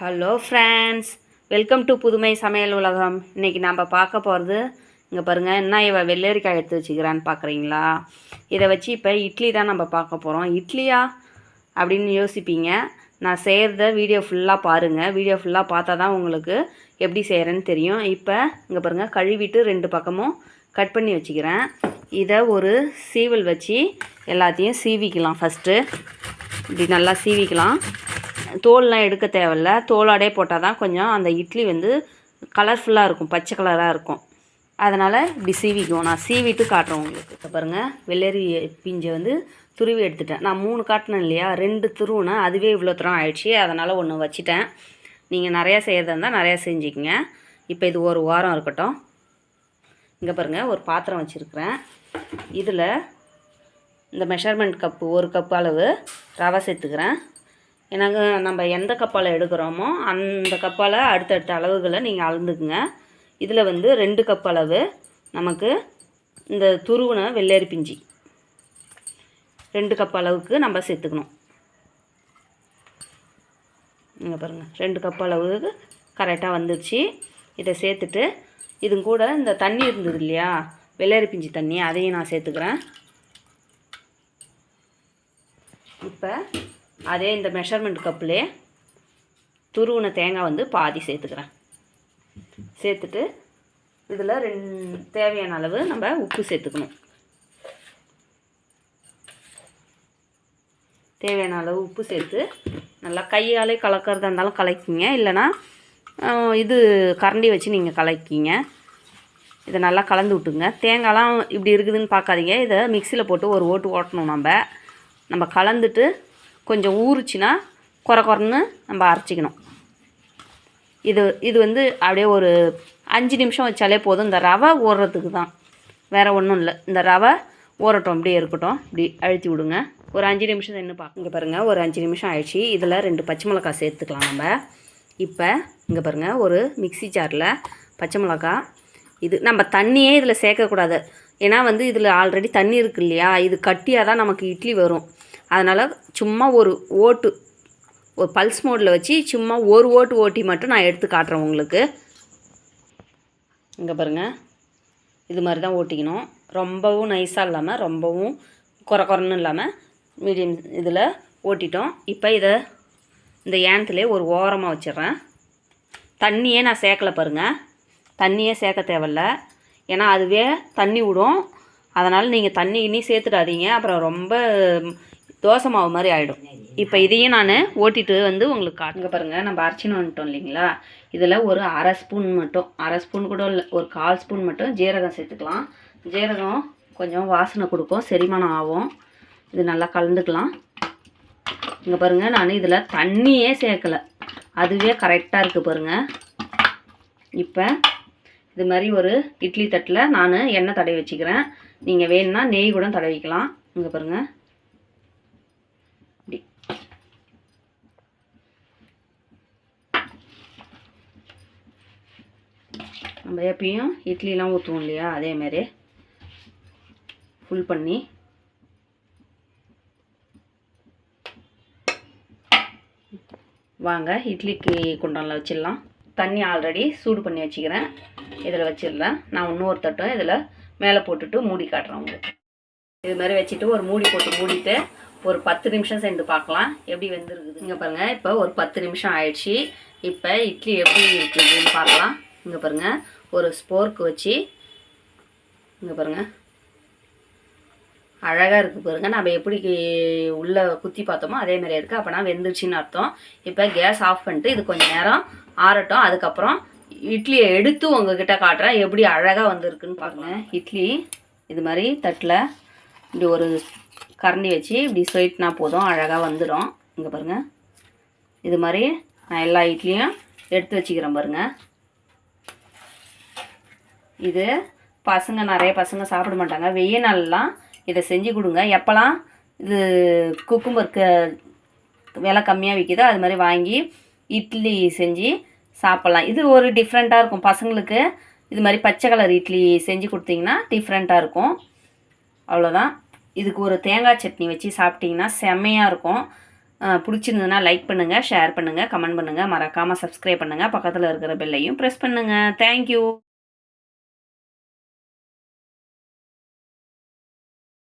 Hello friends welcome to புதுமை சமையல் உலகம் இன்றைக்கி நம்ம பார்க்க போகிறது இங்கே பாருங்கள் என்ன இவள் வெள்ளரிக்காய் எடுத்து வச்சுக்கிறான்னு பார்க்குறீங்களா இதை வச்சு இப்போ இட்லி தான் நம்ம பார்க்க போகிறோம் இட்லியா? அப்படின்னு யோசிப்பீங்க. நான் செய்கிறத வீடியோ ஃபுல்லாக பாருங்கள் வீடியோ ஃபுல்லாக பார்த்தா தான் உங்களுக்கு எப்படி செய்கிறேன்னு தெரியும். இப்போ இங்கே பாருங்கள் கழுவிட்டு ரெண்டு பக்கமும் கட் பண்ணி வச்சுக்கிறேன். இதை ஒரு சீவல் வச்சு எல்லாத்தையும் சீவிக்கலாம் ஃபஸ்ட்டு இப்படி நல்லா சீவிக்கலாம். தோல்லாம் எடுக்க தேவையில்ல. தோலோடே போட்டால் தான் கொஞ்சம் அந்த இட்லி வந்து கலர்ஃபுல்லாக இருக்கும். பச்சை கலராக இருக்கும். அதனால் இப்படி சீவிக்குவோம். நான் சீவிட்டு காட்டுறேன் உங்களுக்கு. இப்போ பாருங்கள் வெள்ளரி பிஞ்சை வந்து துருவி எடுத்துட்டேன். நான் மூணு காட்டினேன் இல்லையா? ரெண்டு துருவுனா அதுவே இவ்வளோ தூரம் ஆயிடுச்சு. அதனால் ஒன்று வச்சுட்டேன். நீங்கள் நிறையா செய்கிறதா இருந்தால் நிறையா செஞ்சுக்கங்க. இப்போ இது ஒரு வாரம் இருக்கட்டும். இங்கே பாருங்கள் ஒரு பாத்திரம் வச்சுருக்கிறேன். இதில் இந்த மெஷர்மெண்ட் கப்பு ஒரு கப் அளவு ரவை சேர்த்துக்கிறேன். எனக்கு நம்ம எந்த கப்பால் எடுக்கிறோமோ அந்த கப்பால் அடுத்தடுத்த அளவுகளை நீங்கள் அளந்துக்குங்க. இதில் வந்து ரெண்டு கப் அளவு நமக்கு இந்த துருவின வெள்ளரி பிஞ்சி. ரெண்டு கப் அளவுக்கு நம்ம சேர்த்துக்கணும். இங்கே பாருங்கள் ரெண்டு கப் அளவுக்கு கரெக்டாக வந்துடுச்சு இதை சேர்த்துட்டு இது கூட இந்த தண்ணி இருந்தது இல்லையா? வெள்ளரி பிஞ்சி தண்ணி அதையும் நான் சேர்த்துக்கிறேன். இப்போ அதே இந்த மெஷர்மெண்ட் கப்புலே துருவின தேங்காய் வந்து பாதி சேர்த்துக்கிறேன். சேர்த்துட்டு இதில் ரெண் தேவையான அளவு நம்ம உப்பு சேர்த்துக்கணும். தேவையான அளவு உப்பு சேர்த்து நல்லா கையாலே கலக்கிறதா இருந்தாலும் கலக்கிங்க. இல்லைன்னா இது கரண்டி வச்சு நீங்கள் கலக்கிங்க. இதை நல்லா கலந்து விட்டுங்க. தேங்காய்லாம் இப்படி இருக்குதுன்னு பார்க்காதீங்க. இதை மிக்சியில் போட்டு ஒரு ஓட்டு ஓட்டணும் நம்ம. நம்ம கலந்துட்டு கொஞ்சம் ஊறுச்சுன்னா குறை குறைன்னு நம்ம அரைச்சிக்கணும். இது இது வந்து அப்படியே ஒரு அஞ்சு நிமிஷம் வச்சாலே போதும். இந்த ரவை ஓடுறதுக்கு தான். வேறு ஒன்றும் இல்லை. இந்த ரவை ஓரட்டும் அப்படியே இருக்கட்டும். இப்படி அழுத்தி விடுங்க. ஒரு அஞ்சு நிமிஷம் நின்று பார்க்க இங்கே பாருங்கள் ஒரு அஞ்சு நிமிஷம் ஆயிடுச்சு. இதில் ரெண்டு பச்சை மிளகாய் சேர்த்துக்கலாம் நம்ம. இப்போ இங்கே பாருங்கள் ஒரு மிக்ஸி ஜாரில் பச்சை மிளகாய். இது நம்ம தண்ணியே இதில் சேர்க்கக்கூடாது. ஏன்னா வந்து இதில் ஆல்ரெடி தண்ணி இருக்கு இல்லையா? இது கட்டியாக தான் நமக்கு இட்லி வரும். அதனால் சும்மா ஒரு ஓட்டு ஒரு பல்ஸ் மோடில் வச்சு சும்மா ஒரு ஓட்டு ஓட்டி மட்டும் நான் எடுத்து காட்டுறேன் உங்களுக்கு. இங்கே பாருங்கள் இது மாதிரி தான் ஓட்டிக்கணும். ரொம்பவும் நைஸாக இல்லாமல் ரொம்பவும் குறை குறைன்னு இல்லாமல் மீடியம் இதில் ஓட்டிட்டோம். இப்போ இதை இந்த ஏனத்துலேயே ஒரு ஓரமாக வச்சிடுறேன். தண்ணியே நான் சேர்க்கல பாருங்கள் தண்ணியே சேர்க்க தேவையில்ல. ஏன்னா அதுவே தண்ணி விடும். அதனால் நீங்கள் தண்ணி இனி சேர்த்துடாதீங்க. அப்புறம் ரொம்ப தோசை மாவு மாதிரி ஆகிடும் இப்போ இதையும் நான் ஓட்டிட்டு வந்து உங்களுக்கு காட்டுங்க பாருங்கள் நம்ம அரைச்சின்னு வந்துட்டோம் இல்லைங்களா? இதில் ஒரு அரை ஸ்பூன் மட்டும் அரை ஸ்பூன் கூட இல்லை ஒரு கால் ஸ்பூன் மட்டும் ஜீரகம் சேர்த்துக்கலாம். ஜீரகம் கொஞ்சம் வாசனை கொடுக்கும் செரிமானம் ஆகும். இது நல்லா கலந்துக்கலாம். இங்கே பாருங்கள் நான் இதில் தண்ணியே சேர்க்கலை. அதுவே கரெக்டாக இருக்குது பாருங்கள் இப்போ இது மாதிரி ஒரு இட்லி தட்டில் நான் எண்ணெய் தடவி வச்சுக்கிறேன். நீங்கள் வேணும்னா நெய் கூட தடவிக்கலாம். இங்கே பாருங்கள் நம்ம எப்பயும் இட்லிலாம் ஊற்றுவோம் இல்லையா? அதே ஃபுல் பண்ணி. வாங்க இட்லிக்கு குண்டானில் வச்சிடலாம். தண்ணி ஆல்ரெடி சூடு பண்ணி வச்சுக்கிறேன். இதில் வச்சிடலாம் நான் இன்னொரு தட்டும் இதில் மேலே போட்டுட்டு மூடி காட்டுறேன் உங்களுக்கு. இது மாதிரி வச்சுட்டு ஒரு மூடி போட்டு மூடிட்டு ஒரு பத்து நிமிஷம் சேர்ந்து பார்க்கலாம். எப்படி வெந்துருக்குது? இங்கே பாருங்கள் இப்போ ஒரு பத்து நிமிஷம் ஆயிடுச்சு. இப்போ இட்லி எப்படி இருக்குதுன்னு பார்க்கலாம். இங்கே பாருங்கள் ஒரு ஸ்போர்க்கு வச்சு இங்கே பாருங்கள் அழகாக இருக்குது பாருங்கள் நம்ம எப்படி உள்ளே குத்தி பார்த்தோமோ அதே மாதிரி இருக்குது அப்போனா வெந்துருச்சுன்னு அர்த்தம். இப்போ கேஸ் ஆஃப் பண்ணிட்டு இது கொஞ்சம் நேரம் ஆறட்டும். அதுக்கப்புறம் இட்லியை எடுத்து உங்ககிட்ட காட்டுறேன். எப்படி அழகாக வந்திருக்குன்னு பாருங்கள் இட்லி இது மாதிரி தட்டில் இப்படி ஒரு கரண்டி வச்சு இப்படி ஸ்வீட்னா போதும். அழகாக வந்துடும். இங்கே பாருங்கள் இது மாதிரி நான் எல்லா இட்லியும் எடுத்து வச்சுக்கிறேன் பாருங்கள் இது பசங்க நிறைய பசங்க சாப்பிட மாட்டாங்க. வெய்ய நாள்லாம் இதை செஞ்சு கொடுங்க. எப்போல்லாம் இது குக்கும்பருக்கு விலை கம்மியாக விற்கிதோ அது மாதிரி வாங்கி இட்லி செஞ்சு சாப்பிட்லாம். இது ஒரு டிஃப்ரெண்ட்டாக இருக்கும். பசங்களுக்கு இது மாதிரி பச்சை கலர் இட்லி செஞ்சு கொடுத்தீங்கன்னா டிஃப்ரெண்ட்டாக இருக்கும். அவ்வளோதான். இதுக்கு ஒரு தேங்காய் சட்னி வச்சு சாப்பிட்டிங்கன்னா செம்மையாக இருக்கும். பிடிச்சிருந்ததுன்னா லைக் பண்ணுங்கள் ஷேர் பண்ணுங்கள் கமெண்ட் பண்ணுங்கள் மறக்காமல் சப்ஸ்கிரைப் பண்ணுங்கள் பக்கத்தில் இருக்கிற பெல்லையும் ப்ரெஸ் பண்ணுங்கள் தேங்க்யூ